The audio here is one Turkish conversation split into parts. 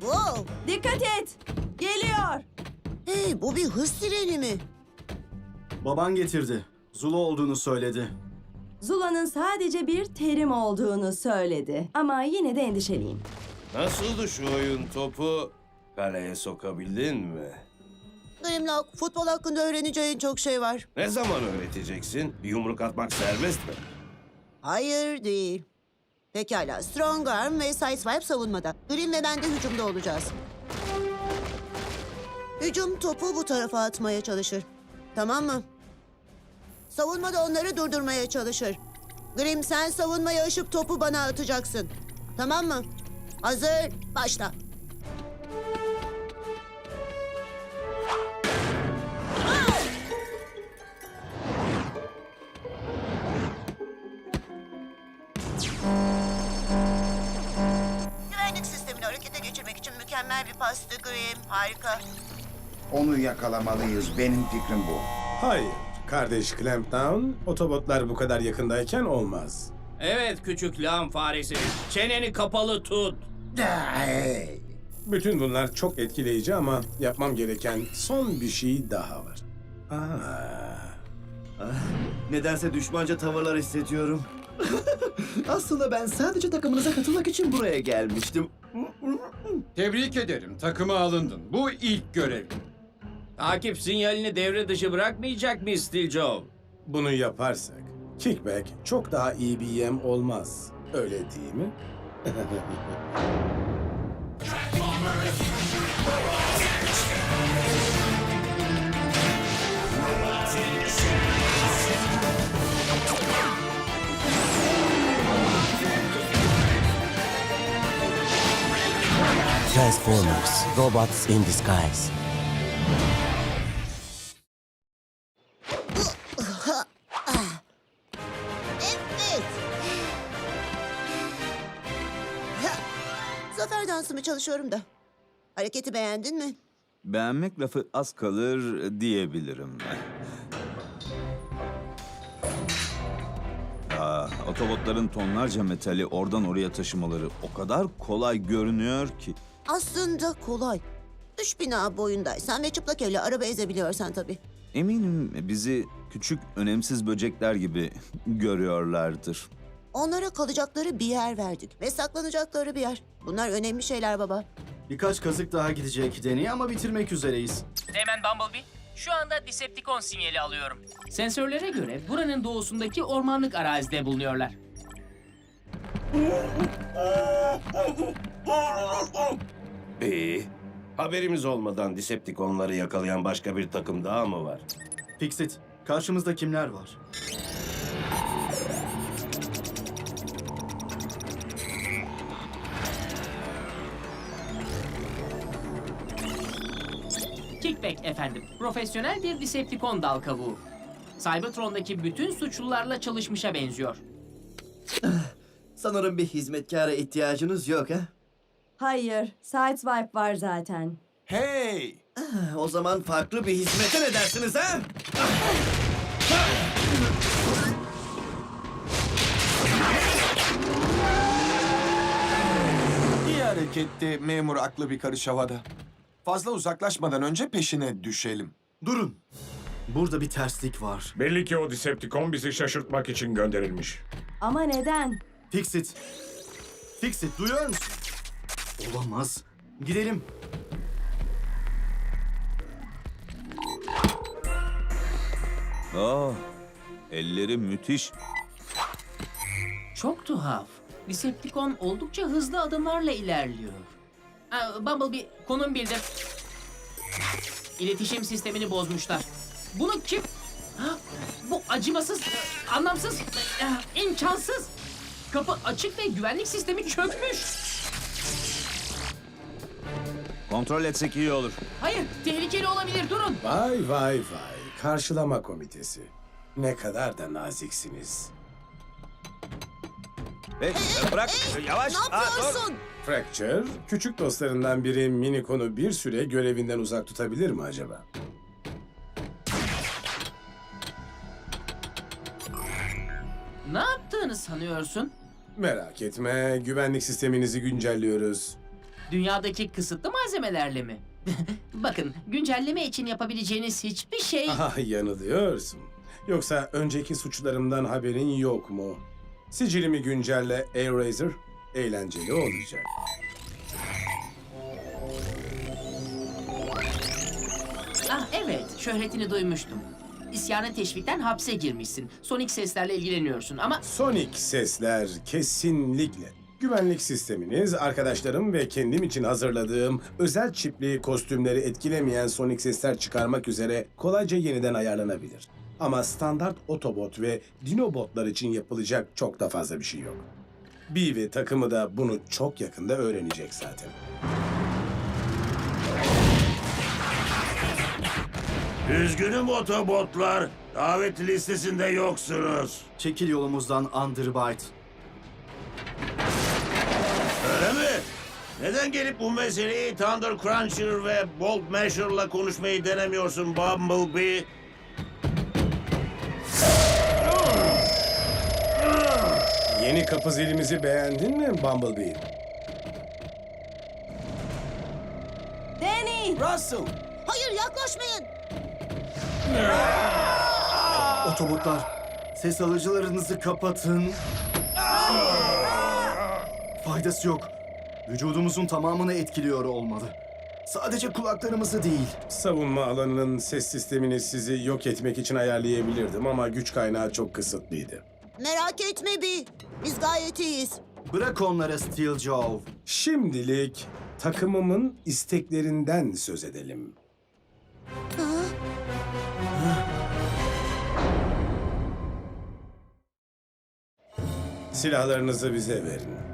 Wow. Dikkat et. Geliyor. Hey bu bir hız treni mi? Baban getirdi. Zulu olduğunu söyledi. Zula'nın sadece bir terim olduğunu söyledi. Ama yine de endişeliyim. Nasıldı şu oyun topu? Kaleye sokabildin mi? Grimlock, futbol hakkında öğreneceğin çok şey var. Ne zaman öğreteceksin? Bir yumruk atmak serbest mi? Hayır değil. Pekala, Strong Arm ve Sideswipe savunmada. Grim ve ben de hücumda olacağız. Hücum topu bu tarafa atmaya çalışır. Tamam mı? Savunmada onları durdurmaya çalışır. Grim sen savunmayı aşıp topu bana atacaksın. Tamam mı? Hazır, başla. Pastı Grim. Harika. Onu yakalamalıyız. Benim fikrim bu. Hayır. Kardeş Clampdown, otobotlar bu kadar yakındayken olmaz. Evet küçük lağım faresi. Çeneni kapalı tut. Hey. Bütün bunlar çok etkileyici ama yapmam gereken son bir şey daha var. Aa, Nedense düşmanca tavırlar hissediyorum. Aslında ben sadece takımınıza katılmak için buraya gelmiştim. Tebrik ederim. Takıma alındın. Bu ilk görev. Takip sinyalini devre dışı bırakmayacak mıyız Steel Joe? bunu yaparsak Kickback çok daha iyi bir yem olmaz. Öyle değil mi? Transformers, robots in disguise. Evet. Zafer dansımı çalışıyorum da. Hareketi beğendin mi? Beğenmek lafı az kalır diyebilirim. Aa, otobotların tonlarca metali oradan oraya taşımaları o kadar kolay görünüyor ki. Aslında kolay. Üç bina boyundaysan ve çıplak elle araba ezebiliyorsan tabii. Eminim bizi küçük önemsiz böcekler gibi görüyorlardır. Onlara kalacakları bir yer verdik ve saklanacakları bir yer. Bunlar önemli şeyler baba. Birkaç kazık daha gidecek Deni ama bitirmek üzereyiz. Hemen Bumblebee. Şu anda Decepticon sinyali alıyorum. Sensörlere göre buranın doğusundaki ormanlık arazide bulunuyorlar. İyi. Haberimiz olmadan Decepticonları yakalayan başka bir takım daha mı var? Fixit, karşımızda kimler var? Kickback efendim. Profesyonel bir Decepticon dal kavuğu. Cybertron'daki bütün suçlularla çalışmışa benziyor. Sanırım bir hizmetkara ihtiyacınız yok ha? Hayır. Sideswipe var zaten. Hey! O zaman farklı bir hizmete ne dersiniz ha? İyi hareketti memur aklı bir karış havada. Fazla uzaklaşmadan önce peşine düşelim. Durun. Burada bir terslik var. Belli ki o Decepticon bizi şaşırtmak için gönderilmiş. Ama neden? Fixit. Fixit, duyuyor musun? Olamaz. Gidelim. Aa, elleri müthiş. Çok tuhaf. Decepticon oldukça hızlı adımlarla ilerliyor. Ha, Bumblebee, konum bildir. İletişim sistemini bozmuşlar. Bunu kim... Ha, bu acımasız, anlamsız, eh, imkansız. Kapı açık ve güvenlik sistemi çökmüş. Kontrol etsek iyi olur. Hayır, tehlikeli olabilir. Durun. Vay vay vay. Karşılama komitesi. Ne kadar da naziksiniz. Hey, bırak, yavaş. Ne Aa, dur. yapıyorsun? Fracture, küçük dostlarından biri Minicon'u bir süre görevinden uzak tutabilir mi acaba? Ne yaptığını sanıyorsun? Merak etme, güvenlik sisteminizi güncelliyoruz. Dünyadaki kısıtlı malzemelerle mi? Bakın, güncelleme için yapabileceğiniz hiçbir şey... Aha yanılıyorsun. Yoksa önceki suçlarımdan haberin yok mu? Sicilimi güncelle A-Razor, eğlenceli olacak. Ah evet, şöhretini duymuştum. İsyanı teşvikten hapse girmişsin. Sonik seslerle ilgileniyorsun ama... Sonic sesler kesinlikle. Güvenlik sisteminiz, arkadaşlarım ve kendim için hazırladığım özel çipli kostümleri etkilemeyen sonik sesler çıkarmak üzere kolayca yeniden ayarlanabilir. Ama standart otobot ve dinobotlar için yapılacak çok da fazla bir şey yok. Bee ve takımı da bunu çok yakında öğrenecek zaten. Üzgünüm otobotlar. Davet listesinde yoksunuz. Çekil yolumuzdan Underbite. Neden gelip bu meseleyi Thunder Cruncher ve Bolt Masher'la konuşmayı denemiyorsun Bumblebee? Yeni kapı zilimizi beğendin mi Bumblebee? Danny! Russell! Hayır yaklaşmayın. Otobotlar, ses alıcılarınızı kapatın. Faydası yok. Vücudumuzun tamamını etkiliyor olmalı. Sadece kulaklarımızı değil. Savunma alanının ses sistemini sizi yok etmek için ayarlayabilirdim ama güç kaynağı çok kısıtlıydı. Merak etme bir. Biz gayet iyiyiz. Bırak onlara Steel Joe. Şimdilik takımımın isteklerinden söz edelim. Silahlarınızı bize verin.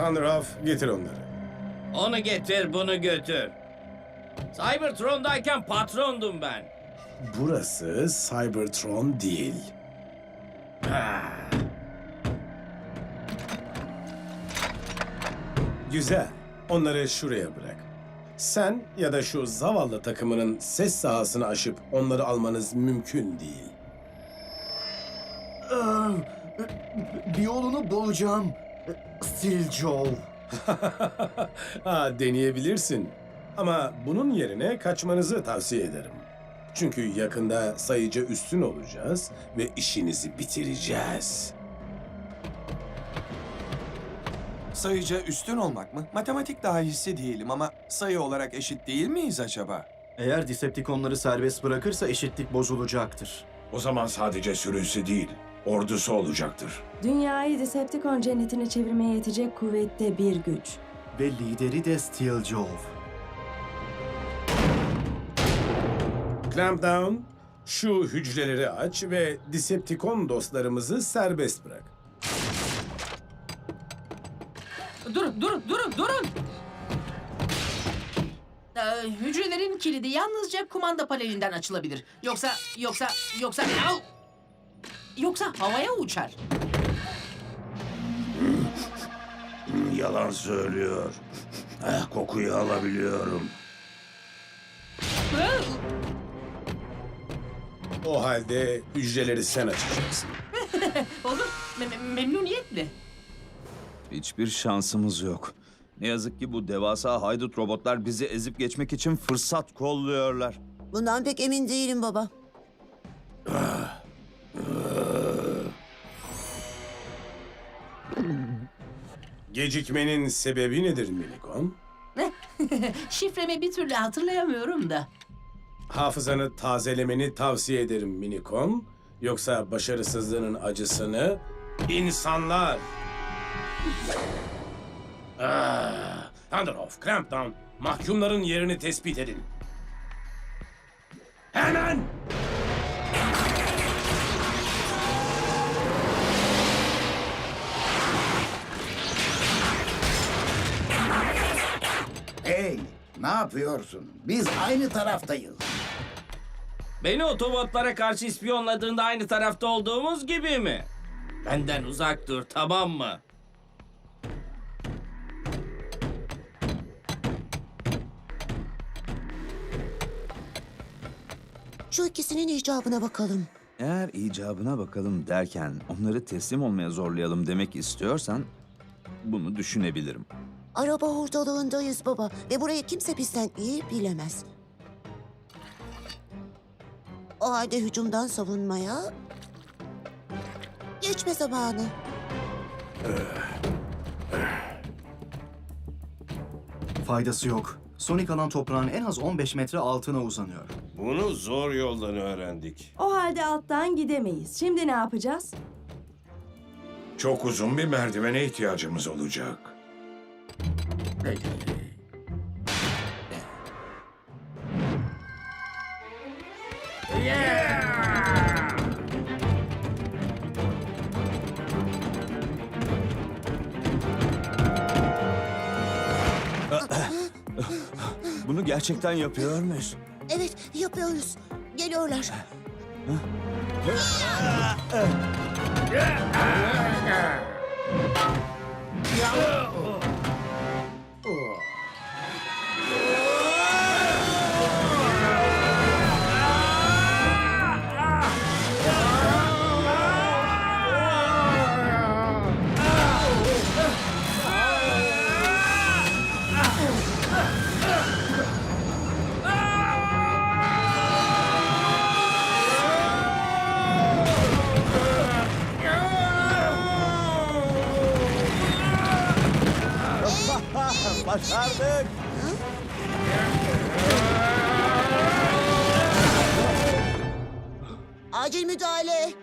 Thunderhawk getir onları. Onu getir bunu götür. Cybertron'dayken patrondum ben. Burası Cybertron değil. Güzel. Onları şuraya bırak. Sen ya da şu zavallı takımının ses sahasını aşıp onları almanız mümkün değil. Ah, Bir yolunu bulacağım. Steel Joe. ha, deneyebilirsin. Ama bunun yerine kaçmanızı tavsiye ederim. Çünkü yakında sayıca üstün olacağız ve işinizi bitireceğiz. Sayıca üstün olmak mı? Matematik dahisi değilim ama sayı olarak eşit değil miyiz acaba? Eğer Decepticonları serbest bırakırsa eşitlik bozulacaktır. O zaman sadece sürüsü değil, ordusu olacaktır. Dünyayı Decepticon cennetine çevirmeye yetecek kuvvette bir güç. Ve lideri de Steel Joe. Clampdown, şu hücreleri aç ve Decepticon dostlarımızı serbest bırak. Durun, durun, durun, durun! Ee, hücrelerin kilidi yalnızca kumanda panelinden açılabilir. Yoksa, yoksa, yoksa... Au! Yoksa havaya uçar. Yalan söylüyor. Eh, kokuyu alabiliyorum. O halde hücreleri sen açacaksın. Olur, me- me- memnuniyetle. Hiçbir şansımız yok. Ne yazık ki bu devasa haydut robotlar bizi ezip geçmek için fırsat kolluyorlar. Bundan pek emin değilim baba. Gecikmenin sebebi nedir Minikon? Şifremi bir türlü hatırlayamıyorum da. Hafızanı tazelemeni tavsiye ederim Minikon. Yoksa başarısızlığının acısını insanlar... Ah, Thunderhoff, Clampdown, mahkumların yerini tespit edin. Hemen! Hey, ne yapıyorsun? Biz aynı taraftayız. Beni otobotlara karşı ispiyonladığında aynı tarafta olduğumuz gibi mi? Benden uzak dur, tamam mı? Şu ikisinin icabına bakalım. Eğer icabına bakalım derken onları teslim olmaya zorlayalım demek istiyorsan bunu düşünebilirim. Araba hurdalığındayız baba ve burayı kimse bizden iyi bilemez. O halde hücumdan savunmaya geçme zamanı. Faydası yok. Sonic alan toprağın en az 15 metre altına uzanıyor. Bunu zor yoldan öğrendik. O halde alttan gidemeyiz. Şimdi ne yapacağız? Çok uzun bir merdivene ihtiyacımız olacak. Bunu gerçekten yapıyor muyuz? Evet yapıyoruz. Geliyorlar. Başardık. Acil müdahale.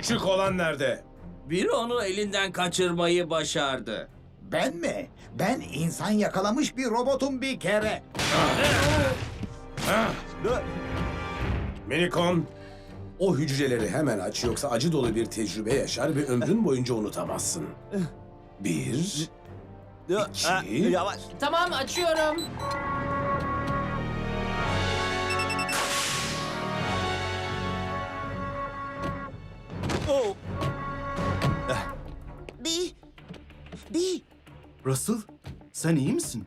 Küçük olan nerede? Biri onu elinden kaçırmayı başardı. Ben mi? Ben insan yakalamış bir robotum bir kere. Minikon, o hücreleri hemen aç yoksa acı dolu bir tecrübe yaşar ve ömrün boyunca unutamazsın. Bir, iki, Yavaş. Tamam açıyorum. Russell, sen iyi misin?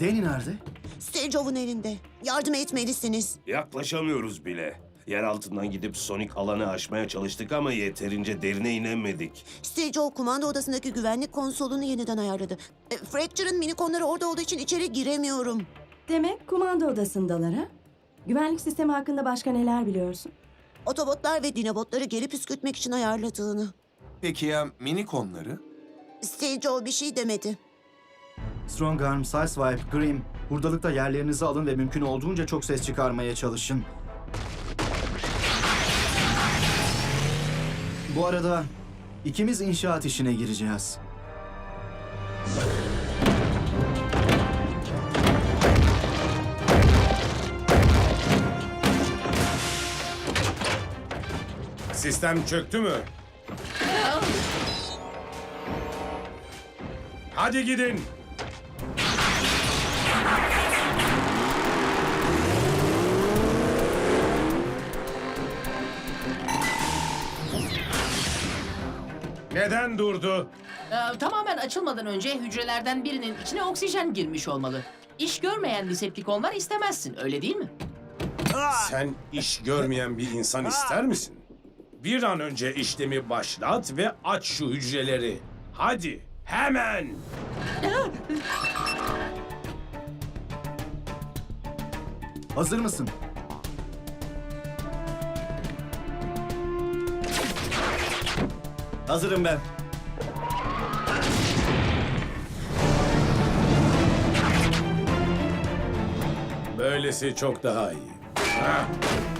Danny nerede? Stejov'un elinde. Yardım etmelisiniz. Yaklaşamıyoruz bile. Yer altından gidip Sonic alanı aşmaya çalıştık ama yeterince derine inemedik. Stejov kumanda odasındaki güvenlik konsolunu yeniden ayarladı. E, Fracture'ın minikonları orada olduğu için içeri giremiyorum. Demek kumanda odasındalar ha? Güvenlik sistemi hakkında başka neler biliyorsun? Otobotlar ve dinobotları geri püskürtmek için ayarladığını. Peki ya minikonları? Stejov bir şey demedi. Strongarm, Sideswipe, Grim, hurdalıkta yerlerinizi alın ve mümkün olduğunca çok ses çıkarmaya çalışın. Bu arada ikimiz inşaat işine gireceğiz. sistem çöktü mü? Hadi gidin. Neden durdu? Ee, tamamen açılmadan önce hücrelerden birinin içine oksijen girmiş olmalı. İş görmeyen Decepticonlar istemezsin, öyle değil mi? Sen iş görmeyen bir insan ister misin? Bir an önce işlemi başlat ve aç şu hücreleri. Hadi, hemen. Hazır mısın? Hazırım ben. Böyle Böylesi çok daha iyi. Iskaladık.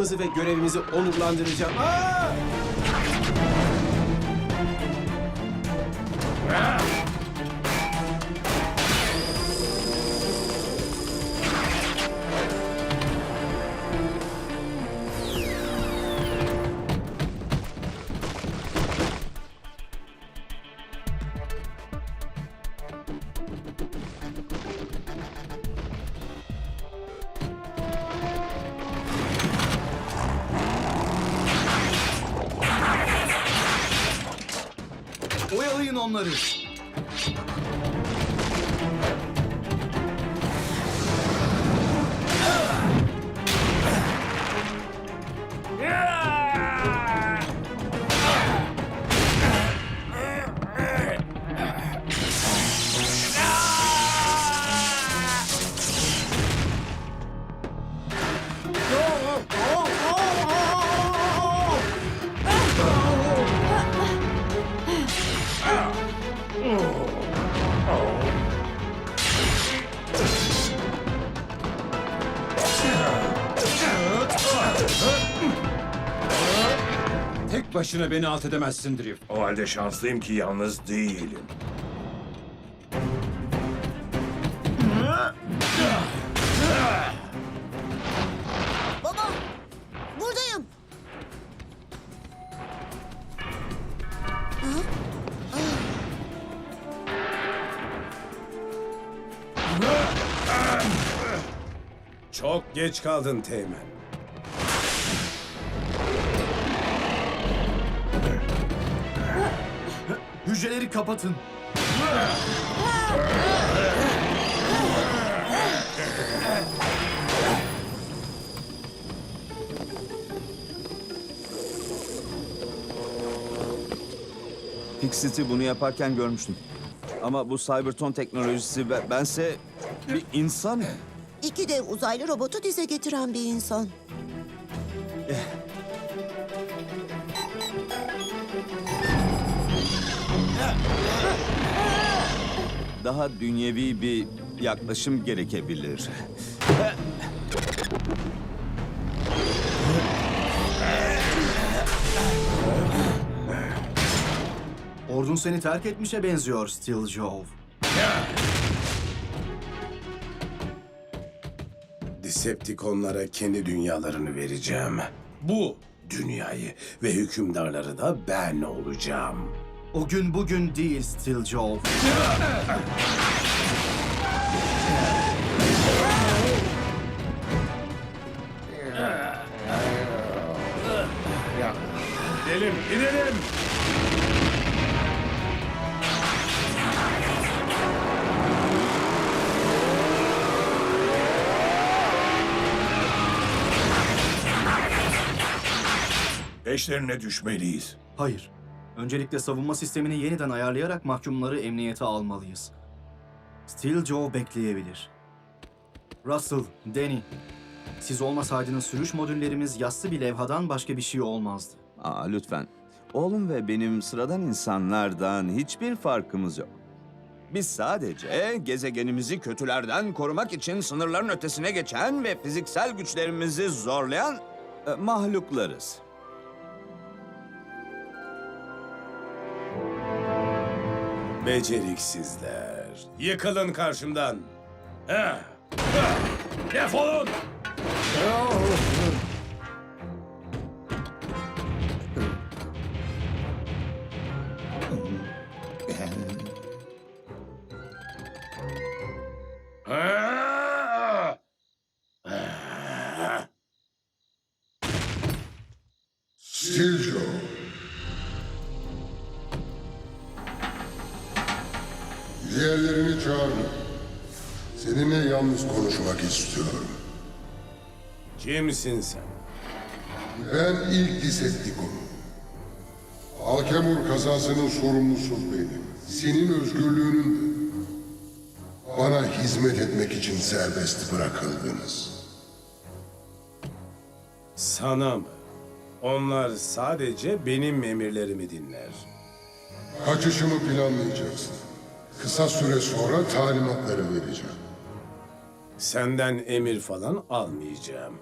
Takımımızı ve görevimizi onurlandıracağım. Aa! Oyalayın başına beni alt edemezsin Drift. O halde şanslıyım ki yalnız değilim. Baba, buradayım. Çok geç kaldın Teğmen. Hücreleri kapatın. Fixit'i bunu yaparken görmüştüm. Ama bu Cyberton teknolojisi ve bense bir insanım. İki dev uzaylı robotu dize getiren bir insan. Daha dünyevi bir yaklaşım gerekebilir. Ordun seni terk etmişe benziyor Steel Jove. Decepticonlara kendi dünyalarını vereceğim. Bu dünyayı ve hükümdarları da ben olacağım. O gün bugün değil Steel Jove. Gidelim, gidelim. Peşlerine düşmeliyiz. Hayır. Öncelikle savunma sistemini yeniden ayarlayarak mahkumları emniyete almalıyız. Steel Joe bekleyebilir. Russell, Danny, siz olmasaydınız sürüş modüllerimiz yassı bir levhadan başka bir şey olmazdı. Aa, lütfen. Oğlum ve benim sıradan insanlardan hiçbir farkımız yok. Biz sadece gezegenimizi kötülerden korumak için sınırların ötesine geçen ve fiziksel güçlerimizi zorlayan e, mahluklarız. Beceriksizler. Yıkılın karşımdan. Defolun! Stiljo. Diğerlerini çağırın. Seninle yalnız konuşmak istiyorum. Kimsin sen? Ben ilk Decepticon'um. Alkemur kazasının sorumlusu benim. Senin özgürlüğünün de. Bana hizmet etmek için serbest bırakıldınız. Sana mı? Onlar sadece benim emirlerimi dinler. Kaçışımı planlayacaksın. Kısa süre sonra talimatları vereceğim. Senden emir falan almayacağım.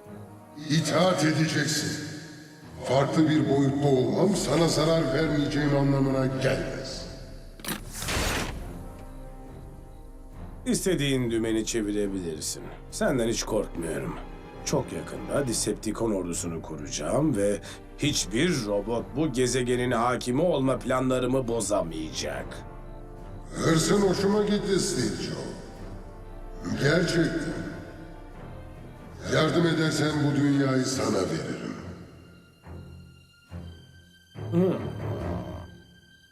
İtaat edeceksin. Farklı bir boyutta olmam sana zarar vermeyeceğim anlamına gelmez. İstediğin dümeni çevirebilirsin. Senden hiç korkmuyorum. Çok yakında Decepticon ordusunu kuracağım ve hiçbir robot bu gezegenin hakimi olma planlarımı bozamayacak. Hırsın hoşuma gitti Steve Joe. Gerçekten. Yardım edersen bu dünyayı sana veririm.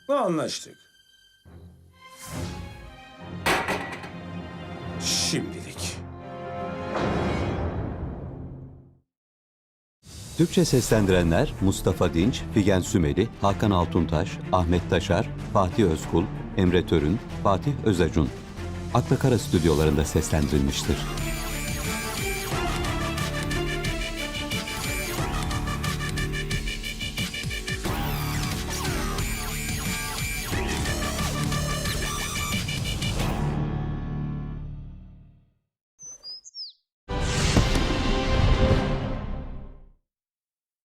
Anlaştık. Şimdilik. Türkçe seslendirenler Mustafa Dinç, Figen Sümeli, Hakan Altuntaş, Ahmet Taşar, Fatih Özkul, Emre Törün, Fatih Özacun. Akla Kara stüdyolarında seslendirilmiştir.